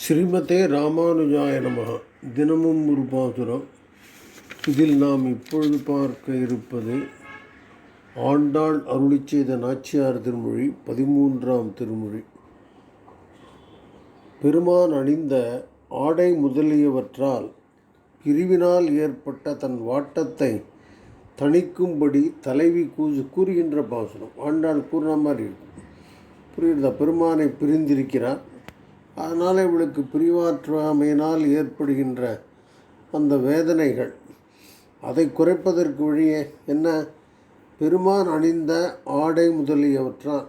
ஸ்ரீமதே ராமானுஜாய நமக. தினமும் ஒரு பாசுரம். இதில் நாம் இப்பொழுது பார்க்க இருப்பது ஆண்டாள் அருளி செய்த நாச்சியார் திருமொழி பதிமூன்றாம் திருமொழி. பெருமான் அணிந்த ஆடை முதலியவற்றால் பிரிவினால் ஏற்பட்ட தன் வாட்டத்தை தணிக்கும்படி தலைவி கூசு கூறுகின்ற பாசுரம். ஆண்டாள் கூறுற மாதிரி இருக்கும். புரியுதா பெருமானை பிரிந்திருக்கிறார். அதனால் இவளுக்கு பிரிவாற்றாமையினால் ஏற்படுகின்ற அந்த வேதனைகள். அதை குறைப்பதற்கு வழியே என்ன? பெருமான் அணிந்த ஆடை முதலியவற்றால்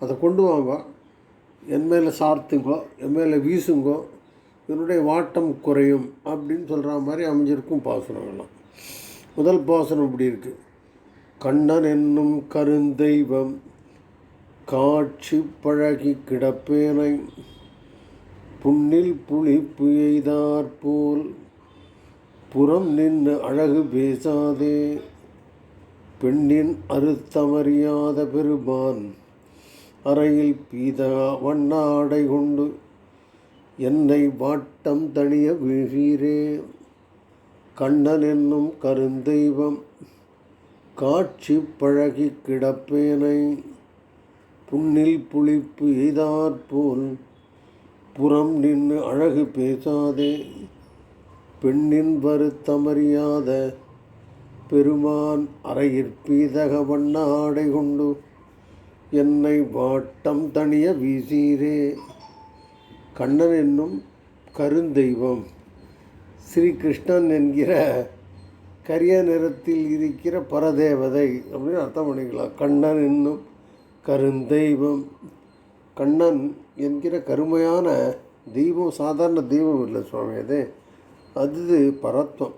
அதை கொண்டு வாங்க. என் மேலே சார்த்துங்கோ என் மேலே வீசுங்கோ என்னுடைய வாட்டம் குறையும் அப்படின்னு சொல்கிற மாதிரி அமைஞ்சிருக்கும் பாசனங்கள்லாம் முதல் பாசனம் இப்படி இருக்குது கண்ணன் என்னும் கருந்தெய்வம் காட்சி பழகி கிடப்பேனை புண்ணில் புளிப்பு எய்தாற்போல் புறம் நின்று அழகு பேசாதே. பெண்ணின் அறுத்தமறியாத பெருமான் அறையில் பீதா வண்ணாடை கொண்டு என்னை வாட்டம் தணிய வீழீரே கண்ணன் என்னும் கருந்தெய்வம் காட்சி பழகி கிடப்பேனை. புண்ணில் புளிப்பு எய்தாற்போல் புறம் நின்று அழகு பேசாதே. பெண்ணின் வருத்தமறியாத பெருமான் அறையிற்பீதக வண்ண ஆடை கொண்டு என்னை வாட்டம் தணிய வீசீரே. கண்ணன் என்னும் கருந்தெய்வம். ஸ்ரீகிருஷ்ணன் என்கிற கரிய நிறத்தில் இருக்கிற பரதேவதை அப்படின்னு அர்த்தம் பண்ணிக்கலாம். கண்ணன் என்னும் கருந்தெய்வம். கண்ணன் என்கிற கருமையான தெய்வம் சாதாரண தெய்வம் இல்லை சுவாமி அது. அது பரத்வம்.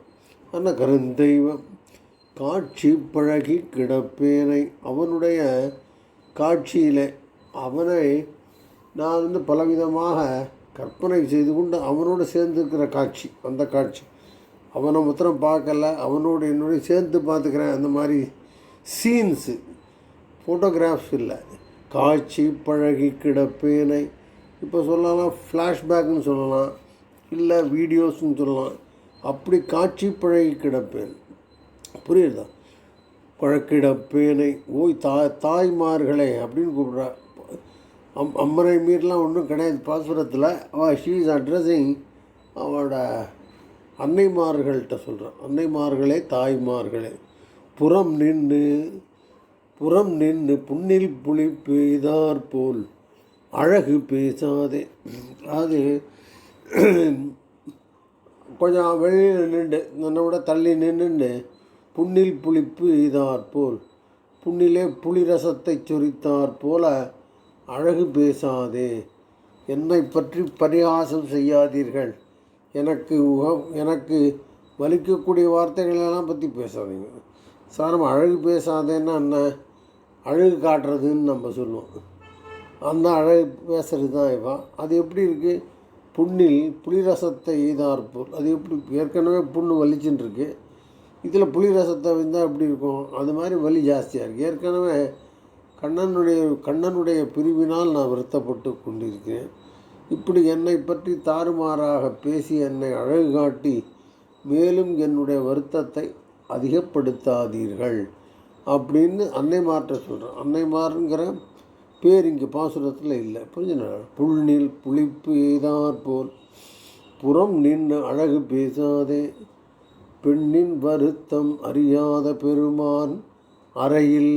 ஆனால் கருந்தெய்வம் காட்சி பழகி கிடப்பேனை. அவனுடைய காட்சியில் அவனை நான் வந்து பலவிதமாக கற்பனை செய்து கொண்டு அவனோடு சேர்ந்துருக்கிற காட்சி அந்த காட்சி. அவனை மாத்திரம் பார்க்கல அவனோடு என்னோட சேர்ந்து பார்த்துக்கிறேன் அந்த மாதிரி சீன்ஸு ஃபோட்டோகிராஃப்ஸ் இல்லை. காய்ச்சி பழகி கிடப்பேனை இப்போ சொல்லலாம் ஃப்ளாஷ்பேக்னு சொல்லலாம் இல்லை வீடியோஸ்னு சொல்லலாம். அப்படி காட்சி பழகி கிடப்பேன். புரியுதா? பழக்கிடப்பேனை ஓய் தாய் தாய்மார்களே அப்படின்னு கூப்பிட்றா. அம் அம்மரை மீறலாம் ஒன்றும் கிடையாது. பாசுரத்தில் அவள் ஷீ இஸ் அட்ரஸிங் அவளோட அன்னைமார்கள்கிட்ட சொல்கிறான் அன்னைமார்களே தாய்மார்களே புறம் நின்று புறம் நின்று புண்ணில் புலி பெய்தார் போல் அழகு பேசாதே. அது கொஞ்சம் வெளியில் நின்று என்னை விட தள்ளி நின்று புண்ணில் புளிப்பு எய்தார் போல் புண்ணிலே புளி ரசத்தை சொரித்தார் போல அழகு பேசாதே. என்னை பற்றி பரிகாசம் செய்யாதீர்கள். எனக்கு உக எனக்கு வலிக்கக்கூடிய வார்த்தைகளெல்லாம் பற்றி பேசாதீங்க. சாரம் அழகு பேசாதேன்னா என்ன? அழகு காட்டுறதுன்னு நம்ம சொல்லுவோம். அந்த அழகு பேசுகிறது தான் இவன் அது எப்படி இருக்குது புண்ணில் புளிரசத்தை எய்தார் அது எப்படி ஏற்கனவே புண்ணு வலிச்சுன்னு இருக்குது இதில் புளிரசத்தை வந்தால் எப்படி இருக்கும்? அது மாதிரி வலி ஜாஸ்தியாக இருக்குது ஏற்கனவே கண்ணனுடைய கண்ணனுடைய பிரிவினால் நான் வருத்தப்பட்டு கொண்டிருக்கிறேன். இப்படி என்னை பற்றி தாறுமாறாக பேசி என்னை அழகு காட்டி மேலும் என்னுடைய வருத்தத்தை அதிகப்படுத்தாதீர்கள். அப்படின்னு அன்னைமார்கிட்ட சொல்கிறேன் அன்னைமாருங்கிற பேர் இங்கே பாசுரத்தில் இல்லை. புரிஞ்சுனா புல்னில் புளிப்பு எய்தார் போல். புறம் நின்று அழகு பேசாதே. பெண்ணின் வருத்தம் அறியாத பெருமான் அறையில்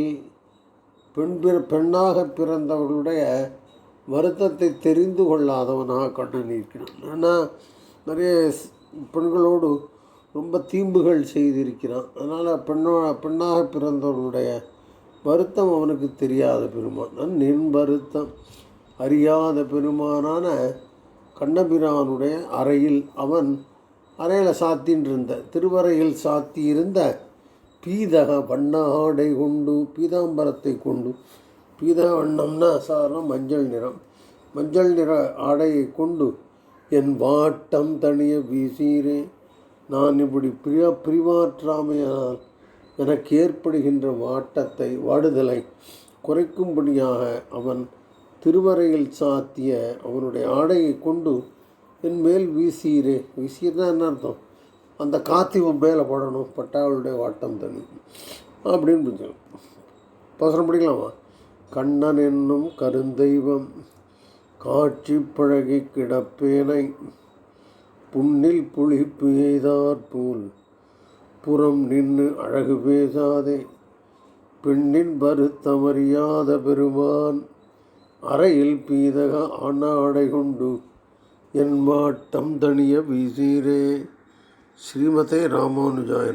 பெண் பிற பெண்ணாக பிறந்தவர்களுடைய வருத்தத்தை தெரிந்து கொள்ளாதவனாக கண்ணன் இருக்கிறான். ஆனால் நிறைய பெண்களோடு ரொம்ப தீம்புகள் செய்திருக்கிறான். அதனால் பெண்ணோ பெண்ணாக பிறந்தவனுடைய வருத்தம் அவனுக்கு தெரியாத பெருமான். நின் வருத்தம். அறியாத பெருமானான கண்ணபிரானுடைய அறையில் அவன் அறையில் சாத்தின்றிருந்த திருவறையில் சாத்தியிருந்த பீதக வண்ண ஆடை கொண்டு பீதாம்பரத்தை கொண்டு பீத வண்ணம்னா சாதாரண மஞ்சள் நிறம். மஞ்சள் நிற ஆடையை கொண்டு என் வாட்டம் தனிய வீசீரே நான் இப்படி பிரியா பிரிவாற்றாமையால் எனக்கு ஏற்படுகின்ற வாட்டத்தை வாடுதலை குறைக்கும்படியாக அவன் திருவரையில் சாத்திய அவனுடைய ஆடையை கொண்டு என் மேல் வீசீரே வீசியிருந்தா என்ன அர்த்தம்? அந்த காத்தி உன் மேலே படணும் பட்டாவளுடைய வாட்டம் தனி. அப்படின்னு புரிஞ்சுக்கலாம் பசனம் படிக்கலாமா? கண்ணன் என்னும் கருந்தெய்வம் காட்சி பழகி கிடப்பேனை புண்ணில் புளிப்பு எய்தாற்போல் புறம் நின்று அழகு பேசாதே. பெண்ணின் வருத்தமறியாத பெருமான் அறையில் பீதக ஆனாடை கொண்டு என் மாட்டம் தனிய வீசீரே. ஸ்ரீமதே ராமானுஜாய